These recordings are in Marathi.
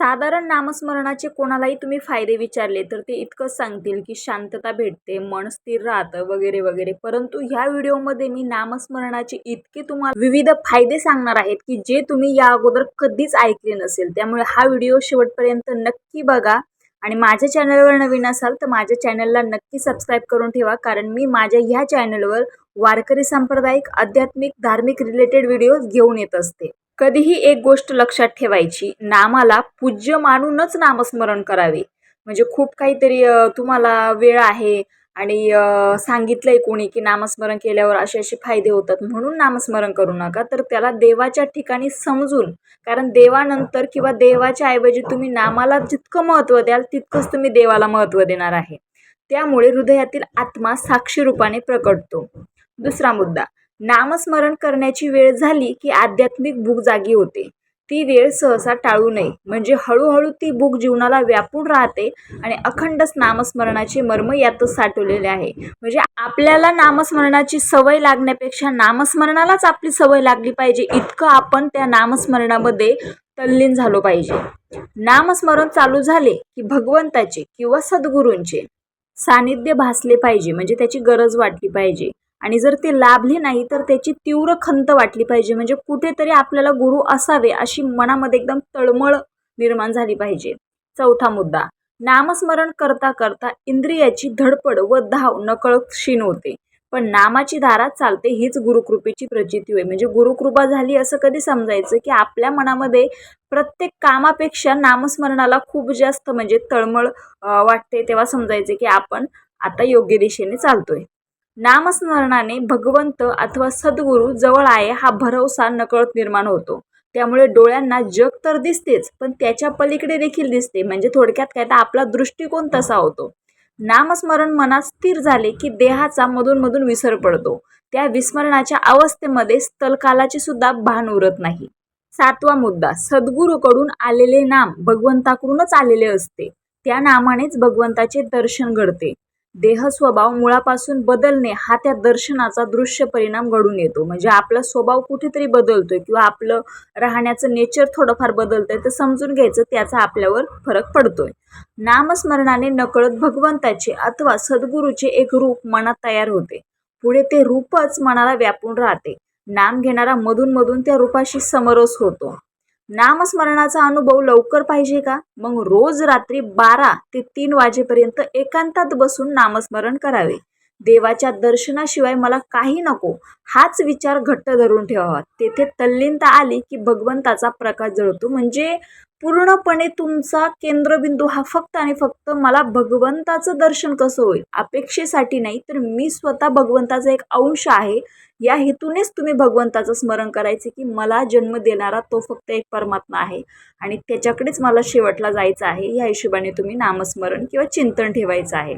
साधारण नामस्मरणाचे कोणालाही तुम्ही फायदे विचारले तर ते इतकंच सांगतील की शांतता भेटते मन स्थिर राहतं वगैरे वगैरे. परंतु ह्या व्हिडिओमध्ये मी नामस्मरणाचे इतके तुम्हाला विविध फायदे सांगणार आहेत की जे तुम्ही या अगोदर कधीच ऐकले नसेल. त्यामुळे हा व्हिडिओ शेवटपर्यंत नक्की बघा. आणि माझ्या चॅनलवर नवीन असाल तर माझ्या चॅनलला नक्की सबस्क्राईब करून ठेवा. कारण मी माझ्या ह्या चॅनलवर वारकरी सांप्रदायिक आध्यात्मिक धार्मिक रिलेटेड व्हिडिओज घेऊन येत असते. कधीही एक गोष्ट लक्षात ठेवायची नामाला पूज्य मानूनच नामस्मरण करावे. म्हणजे खूप काहीतरी तुम्हाला वेळ आहे आणि सांगितलं सांगितलंय कोणी की नामस्मरण केल्यावर असे असे फायदे होतात म्हणून नामस्मरण करू नका. तर त्याला देवाच्या ठिकाणी समजून कारण देवानंतर किंवा देवाच्या ऐवजी तुम्ही नामाला जितकं महत्त्व द्याल तितकंच तुम्ही देवाला महत्त्व देणार आहे. त्यामुळे हृदयातील आत्मा साक्षी रूपाने प्रकटतो. दुसरा मुद्दा नामस्मरण करण्याची वेळ झाली की आध्यात्मिक भूक जागी होते. ती वेळ सहसा टाळू नये. म्हणजे हळूहळू ती भूक जीवनाला व्यापून राहते आणि अखंड नामस्मरणाचे मर्म यातच साठवलेले आहे. म्हणजे आपल्याला नामस्मरणाची सवय लागण्यापेक्षा नामस्मरणालाच आपली सवय लागली पाहिजे. इतकं आपण त्या नामस्मरणामध्ये तल्लीन झालो पाहिजे. नामस्मरण चालू झाले की भगवंताचे किंवा सद्गुरूंचे सानिध्य भासले पाहिजे. म्हणजे त्याची गरज वाटली पाहिजे. आणि जर ते लाभले नाही तर त्याची तीव्र खंत वाटली पाहिजे. म्हणजे कुठेतरी आपल्याला गुरु असावे अशी मनामध्ये एकदम तळमळ निर्माण झाली पाहिजे. चौथा मुद्दा नामस्मरण करता करता इंद्रियाची धडपड व धाव नकळत क्षीण होते. पण नामाची धारा चालते हीच गुरुकृपेची प्रचिती होय. म्हणजे गुरुकृपा झाली असं कधी समजायचं की आपल्या मनामध्ये प्रत्येक कामापेक्षा नामस्मरणाला खूप जास्त म्हणजे तळमळ वाटते तेव्हा समजायचे की आपण आता योग्य दिशेने चालतोय. नामस्मरणाने भगवंत अथवा सद्गुरू जवळ आहे हा भरवसा नकळत निर्माण होतो. त्यामुळे डोळ्यांना जग तर दिसतेच पण त्याच्या पलीकडे देखील दिसते. म्हणजे थोडक्यात काय तर आपला दृष्टिकोन तसा होतो. नामस्मरण मनात स्थिर झाले की देहाचा मधून मधून विसर पडतो. त्या विस्मरणाच्या अवस्थेमध्ये स्थलकालाचे सुद्धा भान उरत नाही. सातवा मुद्दा सद्गुरूकडून आलेले नाम भगवंताकडूनच आलेले असते. त्या नामानेच भगवंताचे दर्शन घडते. देह स्वभाव मुळापासून बदलणे हा त्या दर्शनाचा दृश्य परिणाम घडून येतो. म्हणजे आपला स्वभाव कुठेतरी बदलतोय किंवा आपलं राहण्याचं नेचर थोडंफार बदलतंय तर समजून घ्यायचं त्याचा आपल्यावर फरक पडतोय. नामस्मरणाने नकळत भगवंताचे अथवा सद्गुरूचे एक रूप मनात तयार होते. पुढे ते रूपच मनाला व्यापून राहते. नाम घेणारा मधून मधून त्या रूपाशी समरस होतो. नामस्मरणाचा अनुभव लवकर पाहिजे का? मग रोज रात्री बारा ते तीन वाजेपर्यंत एकांतात बसून नामस्मरण करावे. देवाच्या दर्शनाशिवाय मला काही नको. हाच विचार घट्ट धरून ठेवावा. तेथे तल्लीनता आली की भगवंताचा प्रकाश जळतो. म्हणजे पूर्णपणे तुमचा केंद्रबिंदू हा फक्त आणि फक्त मला भगवंताचं दर्शन कसं होईल? अपेक्षेसाठी नाही तर मी स्वतः भगवंताचा एक अंश आहे. या हेतूनेच तुम्ही भगवंताचं स्मरण करायचे की मला जन्म देणारा तो फक्त एक परमात्मा आहे. आणि त्याच्याकडेच मला शेवटला जायचं आहे. या हिशोबाने तुम्ही नामस्मरण किंवा चिंतन ठेवायचं आहे.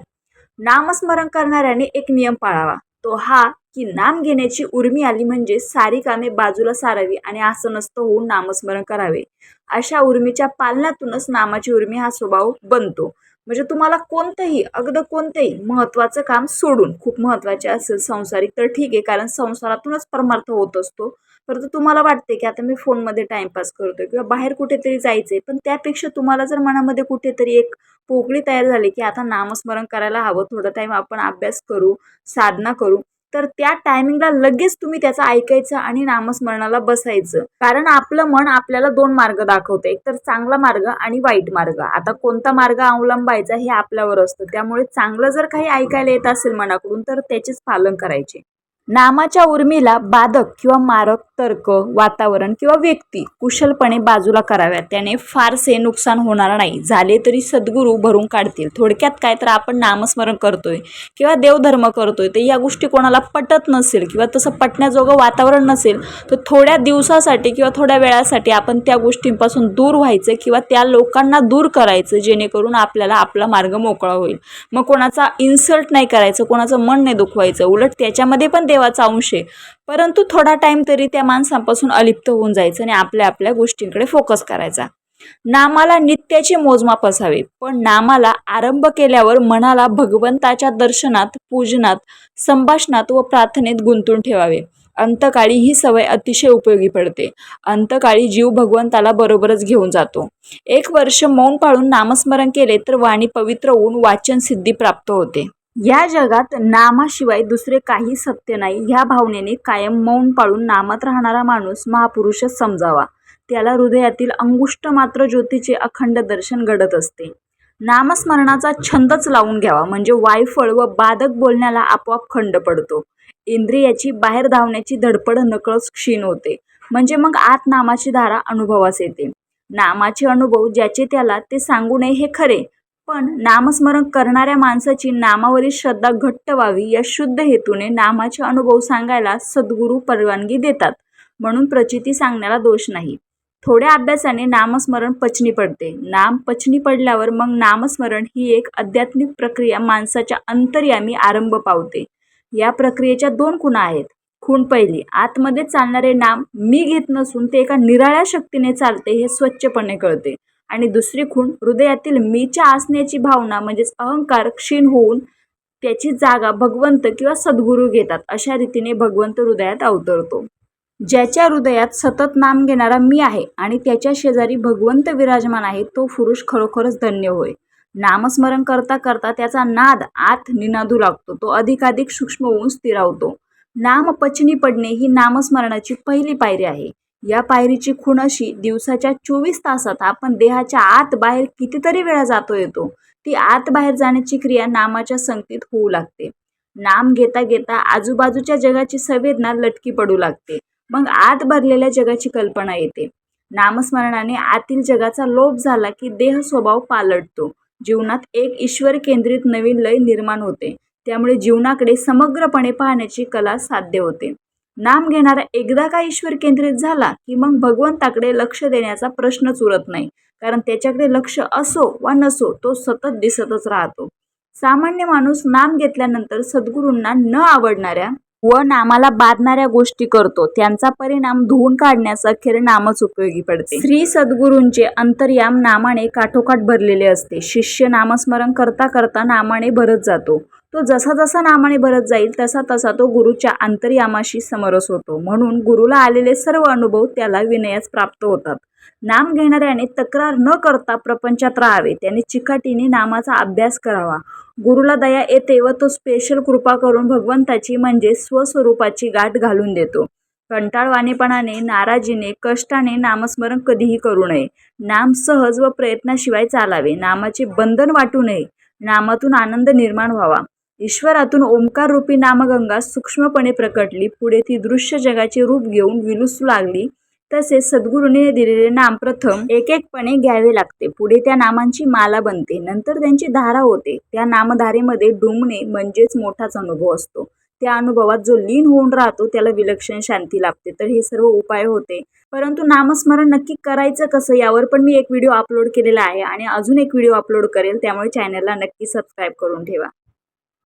नामस्मरण करणाऱ्याने एक नियम पाळावा. तो हा की नाम घेण्याची उर्मी आली म्हणजे सारी कामे बाजूला सारावी आणि असं होऊन नामस्मरण करावे. अशा उर्मीच्या पालनातूनच नामाची उर्मी हा स्वभाव बनतो. म्हणजे तुम्हाला कोणतंही अगदी कोणतंही महत्त्वाचं काम सोडून खूप महत्त्वाचे असेल संसारिक तर ठीक आहे कारण संसारातूनच परमार्थ होत असतो. परंतु तुम्हाला वाटते की आता मी फोनमध्ये टाईमपास करतोय किंवा बाहेर कुठेतरी जायचं आहे पण त्यापेक्षा तुम्हाला जर मनामध्ये कुठेतरी एक पोकळी तयार झाली की आता नामस्मरण करायला हवं थोडं टाईम आपण अभ्यास करू साधना करू तर त्या टायमिंगला लगेच तुम्ही त्याचं ऐकायचं आणि नामस्मरणाला बसायचं. कारण आपलं मन आपल्याला दोन मार्ग दाखवतं. एक तर चांगला मार्ग आणि वाईट मार्ग. आता कोणता मार्ग अवलंबायचा हे आपल्यावर असतं. त्यामुळे चांगलं जर काही ऐकायला येत असेल मनाकडून तर त्याचेच पालन करायचे. नामाच्या उर्मीला बाधक किंवा मारक तर्क वातावरण किंवा व्यक्ती कुशलपणे बाजूला कराव्यात. त्याने फारसे नुकसान होणार नाही. झाले तरी सद्गुरू भरून काढतील. थोडक्यात काय तर आपण नामस्मरण करतोय किंवा देवधर्म करतोय तर या गोष्टी कोणाला पटत नसेल किंवा तसं पटण्याजोगं वातावरण नसेल तर थोड्या दिवसासाठी किंवा थोड्या वेळासाठी आपण त्या गोष्टींपासून दूर व्हायचं किंवा त्या लोकांना दूर करायचं जेणेकरून आपल्याला आपला मार्ग मोकळा होईल. मग कोणाचा इन्सल्ट नाही करायचं कोणाचं मन नाही दुखवायचं. उलट त्याच्यामध्ये पण देवाचा अंश आहे. परंतु थोडा टाईम तरी त्या माणसांपासून अलिप्त होऊन जायचं आणि आपल्या आपल्या गोष्टींकडे फोकस करायचा. नामाला नित्याचे मोजमाप असावे पण नामाला आरंभ केल्यावर मनाला भगवंताच्या दर्शनात पूजनात संभाषणात व प्रार्थनेत गुंतून ठेवावे. अंतकाळी ही सवय अतिशय उपयोगी पडते. अंतकाळी जीव भगवंताला बरोबरच घेऊन जातो. एक वर्ष मौन पाळून नामस्मरण केले तर वाणी पवित्र होऊन वाचन सिद्धी प्राप्त होते. या जगात नामाशिवाय दुसरे काही सत्य नाही. ह्या भावनेने कायम मौन पाळून नामात राहणारा माणूस महापुरुषच समजावा. त्याला हृदयातील अंगुष्ट मात्र ज्योतीचे अखंड दर्शन घडत असते. नामस्मरणाचा छंदच लावून घ्यावा. म्हणजे वायफळ व बाधक बोलण्याला आपोआप खंड पडतो. इंद्रियाची बाहेर धावण्याची धडपड नकळच क्षीण होते. म्हणजे मग आत नामाची धारा अनुभवास येते. नामाचे अनुभव ज्याचे त्याला ते सांगू नये हे खरे. पण नामस्मरण करणाऱ्या माणसाची नामावरील श्रद्धा घट्ट व्हावी या शुद्ध हेतूने नामाचे अनुभव सांगायला सद्गुरू परवानगी देतात. म्हणून प्रचिती सांगण्याला दोष नाही. थोड्या अभ्यासाने नामस्मरण पचनी पडते. नाम पचनी पडल्यावर मग नामस्मरण ही एक आध्यात्मिक प्रक्रिया माणसाच्या अंतर्यामी आरंभ पावते. या प्रक्रियेच्या दोन खुणा आहेत. खूण पहिली आतमध्ये चालणारे नाम मी घेत नसून ते एका निराळ्या शक्तीने चालते हे स्वच्छपणे कळते. आणि दुसरी खूण हृदयातील मीच्या असण्याची भावना म्हणजेच अहंकार क्षीण होऊन त्याची जागा भगवंत किंवा सद्गुरू घेतात अशा रीतीने भगवंत हृदयात अवतरतो. ज्याच्या हृदयात सतत नाम घेणारा मी आहे आणि त्याच्या शेजारी भगवंत विराजमान आहे तो पुरुष खरोखरच धन्य होय. नामस्मरण करता करता त्याचा नाद आत निनादू लागतो तो अधिकाधिक सूक्ष्म होऊन स्थिरावतो. नाम पचनी पडणे ही नामस्मरणाची पहिली पायरी आहे. या पायरीची खूण अशी दिवसाच्या चोवीस तासात आपण देहाच्या आत बाहेर कितीतरी वेळा जातो येतो. ती आत बाहेर जाण्याची क्रिया नामाच्या संगतीत होऊ लागते. नाम घेता घेता आजूबाजूच्या जगाची संवेदना लटकी पडू लागते. मग आत भरलेल्या जगाची कल्पना येते. नामस्मरणाने आतील जगाचा लोप झाला की देह स्वभाव पालटतो. जीवनात एक ईश्वर केंद्रित नवीन लय निर्माण होते. त्यामुळे जीवनाकडे समग्रपणे पाहण्याची कला साध्य होते. नाम घेणारा एकदा का ईश्वर केंद्रित झाला की मग भगवंताकडे लक्ष देण्याचा प्रश्नच उरत नाही. कारण त्याच्याकडे लक्ष असो वा नसो तो सतत दिसतच राहतो. सामान्य माणूस नाम घेतल्यानंतर सद्गुरूंना न आवडणाऱ्या व नामाला बाधणाऱ्या गोष्टी करतो. त्यांचा परिणाम धुवून काढण्यास अखेर नामच उपयोगी पडते. श्री सद्गुरूंचे अंतर्याम नामाने काठोकाठ भरलेले असते. शिष्य नामस्मरण करता करता नामाने भरत जातो. तो जसा जसा नामाने भरत जाईल तसा तसा तो गुरुच्या अंतर्यामाशी समरस होतो. म्हणून गुरुला आलेले सर्व अनुभव त्याला विनयास प्राप्त होतात. नाम घेणाऱ्याने तक्रार न करता प्रपंचात राहावे. त्याने चिकाटीने नामाचा अभ्यास करावा. गुरुला दया येते व तो स्पेशल कृपा करून भगवंताची म्हणजे स्वस्वरूपाची गाठ घालून देतो. कंटाळवाणेपणाने नाराजीने कष्टाने नामस्मरण कधीही करू नये. नाम सहज व प्रयत्नाशिवाय चालावे. नामाचे बंधन वाटू नये. नामातून आनंद निर्माण व्हावा. ईश्वरातून ओंकार रूपी नामगंगा सूक्ष्मपणे प्रकटली. पुढे ती दृश्य जगाचे रूप घेऊन विलुसू लागली. तसेच सद्गुरूने दिलेले नाम प्रथम एक एकपणे घ्यावे लागते. पुढे त्या नामांची माला बनते. नंतर त्यांची धारा होते. त्या नामधारेमध्ये डुंबणे म्हणजेच मोठाच अनुभव असतो. त्या अनुभवात जो लीन होऊन राहतो त्याला विलक्षण शांती लाभते. तर हे सर्व उपाय होते. परंतु नामस्मरण नक्की करायचं कसं यावर पण मी एक व्हिडिओ अपलोड केलेला आहे. आणि अजून एक व्हिडिओ अपलोड करेल त्यामुळे चॅनलला नक्की सबस्क्राईब करून ठेवा.